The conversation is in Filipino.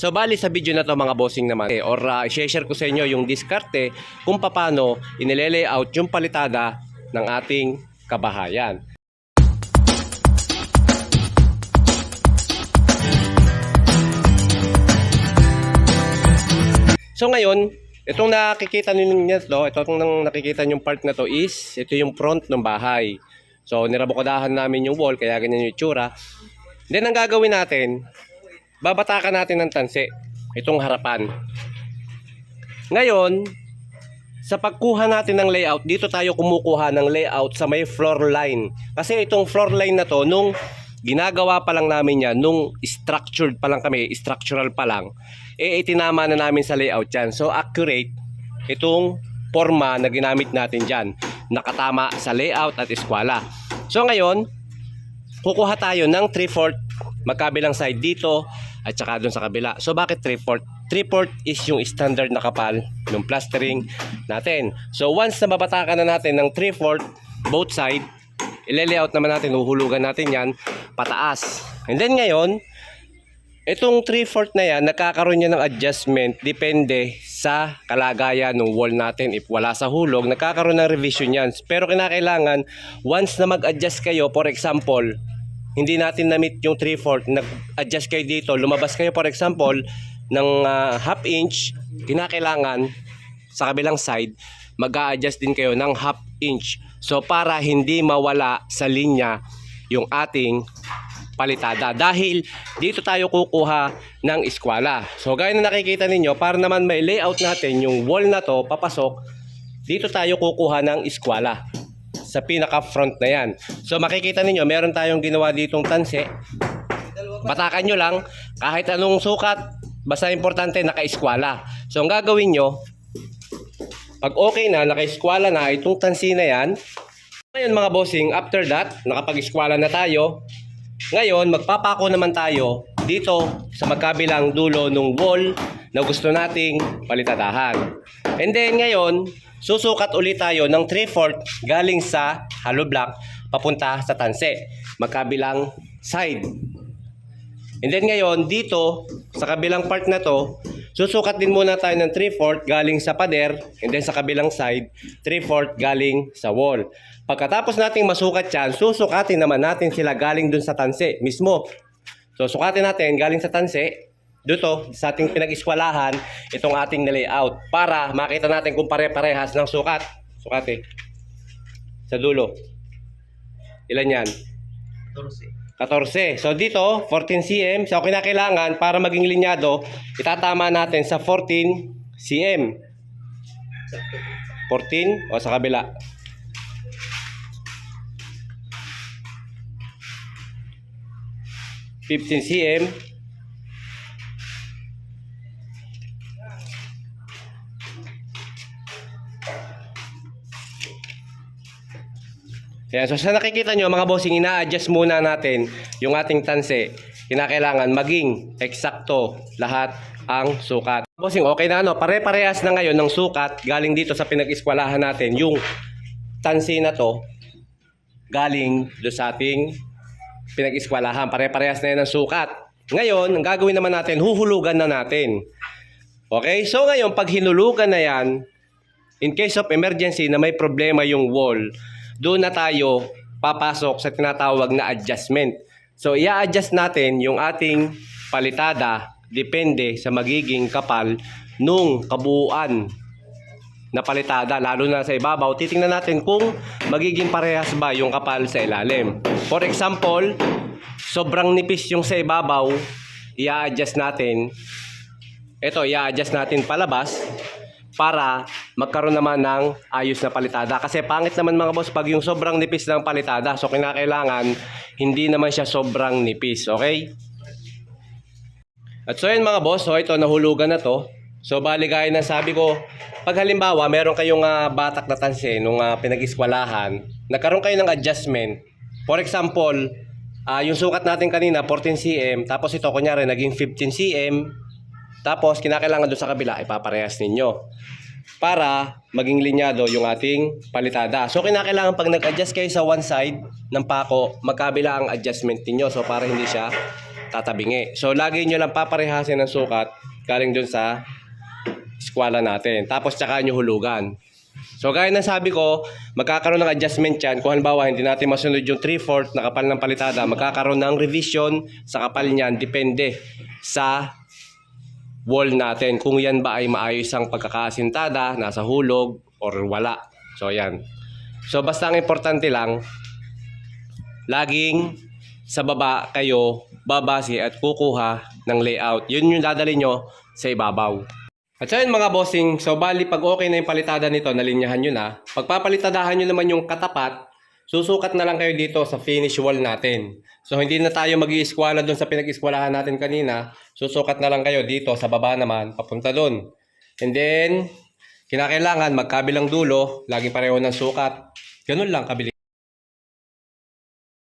So bali sa video na to mga bossing naman eh, or uh, share ko sa inyo yung diskarte kung paano inilelayout yung palitada ng ating kabahayan. So ngayon, itong nakikita ninyo to, ito itong nakikita yung part na to is, ito yung front ng bahay. So nirabukodahan namin yung wall, kaya ganyan yung itsura. Then ang gagawin natin, babatakan natin ng tansi, itong harapan. Ngayon, sa pagkuha natin ng layout, dito tayo kumukuha ng layout sa may floor line. Kasi itong floor line na to, nung ginagawa pa lang namin yan, nung structured pa lang kami, structural pa lang, eh itinama na namin sa layout yan. So accurate itong forma na ginamit natin dyan. Nakatama sa layout at eskwala. So ngayon, kukuha tayo ng 3-4 magkabilang side dito at saka doon sa kabila. So bakit 3-4? 3-4 is yung standard na kapal ng plastering natin. So once na mabatakan na natin ng 3-4 both side, ilelayout naman natin, uhulugan natin yan pataas. And then ngayon, itong 3-4 na yan, nagkakaroon yan ng adjustment depende sa kalagayan ng wall natin. If wala sa hulog, nagkakaroon ng revision yan. Pero kinakailangan, once na mag-adjust kayo, for example, hindi natin na-meet yung 3-4, nag-adjust kayo dito, lumabas kayo for example, ng ah, half inch, kinakailangan sa kabilang side, mag adjust din kayo ng half inch. So para hindi mawala sa linya yung ating palitada. Dahil dito tayo kukuha ng eskwala. So gaya na nakikita ninyo, para naman may layout natin yung wall na to, papasok, dito tayo kukuha ng eskwala sa pinaka front na yan. So makikita ninyo, meron tayong ginawa ditong tanse. Batakan nyo lang, kahit anong sukat, basta importante naka-eskwala. So ang gagawin nyo, pag okay na, naka-eskwala na, itong tansi na yan, ngayon mga bossing, after that, nakapag-eskwala na tayo, ngayon, magpapako naman tayo dito sa magkabilang dulo ng wall na gusto nating palitadahan. And then ngayon, susukat ulit tayo ng 3-4 galing sa hollow block papunta sa tanse, magkabilang side. And then ngayon, dito, sa kabilang part na to, susukat din muna tayo ng 3-4 galing sa pader, and then sa kabilang side, 3-4 galing sa wall. Pagkatapos nating masukat yan, susukatin naman natin sila galing dun sa tanse mismo. So, sukatin natin galing sa tanse, dito sa ating pinag-eskwalahan, itong ating layout para makita natin kung pare-parehas ng sukat. Sukati. Sa dulo. Ilan yan? 14. So dito, 14 cm. So kinakailangan para maging linyado, itatama natin sa 14 cm. 14 o sa kabila. Fifteen cm. Yan. So sa nakikita nyo mga bossing, ina-adjust muna natin yung ating tanse. Kinakailangan maging eksakto lahat ang sukat. Bossing, okay na ano? Pare-parehas na ngayon ng sukat galing dito sa pinag-eskwalahan natin. Yung tansi na to galing do sa ating pinag-eskwalahan. Pare-parehas na yan ng sukat. Ngayon, ang gagawin naman natin, huhulugan na natin. Okay? So ngayon, pag hinulugan na yan, in case of emergency na may problema yung wall, doon na tayo papasok sa tinatawag na adjustment. So, i-adjust natin yung ating palitada depende sa magiging kapal nung kabuuan na palitada, lalo na sa ibabaw. Titingnan natin kung magiging parehas ba yung kapal sa ilalim. For example, sobrang nipis yung sa ibabaw, i-adjust natin. Ito, i-adjust natin palabas para magkaroon naman ng ayos na palitada. Kasi pangit naman mga boss pag yung sobrang nipis ng palitada. So kinakailangan hindi naman siya sobrang nipis. Okay? At so yun mga boss, so ito nahulugan na to. So bali gaya na sabi ko, pag halimbawa meron kayong ah, batak na tanse nung ah, pinag-eskwalahan, nagkaroon kayo ng adjustment. For example, ah, yung sukat natin kanina 14 cm, tapos ito kunyari naging 15 cm, tapos kinakailangan doon sa kabila ipaparehas ninyo para maging linyado yung ating palitada. So kinakailangan pag nag-adjust kayo sa one side ng pako, magkabila ang adjustment ninyo. So para hindi siya tatabingi. So, lagi nyo lang paparehasin ng sukat galing dun sa eskwala natin. Tapos, tsaka nyo hulugan. So, gaya ng sabi ko, magkakaroon ng adjustment yan. Kung halimbawa, hindi natin masunod yung 3-4 na kapal ng palitada, magkakaroon ng revision sa kapal niyan. Depende sa wall natin. Kung yan ba ay maayos ang pagkakasintada, nasa hulog, or wala. So, yan. So, basta ang importante lang, laging sa baba kayo babase at kukuha ng layout. Yun yung dadali nyo sa ibabaw. At so yun mga bossing, so bali pag okay na yung palitada nito, nalinyahan nyo na. Pagpapalitadahan nyo naman yung katapat, susukat na lang kayo dito sa finish wall natin. So hindi na tayo mag eskwala doon sa pinag-eskwalahan natin kanina. Susukat na lang kayo dito sa baba naman, papunta doon. And then, kinakailangan magkabilang dulo, laging pareho ng sukat. Ganun lang kabilis.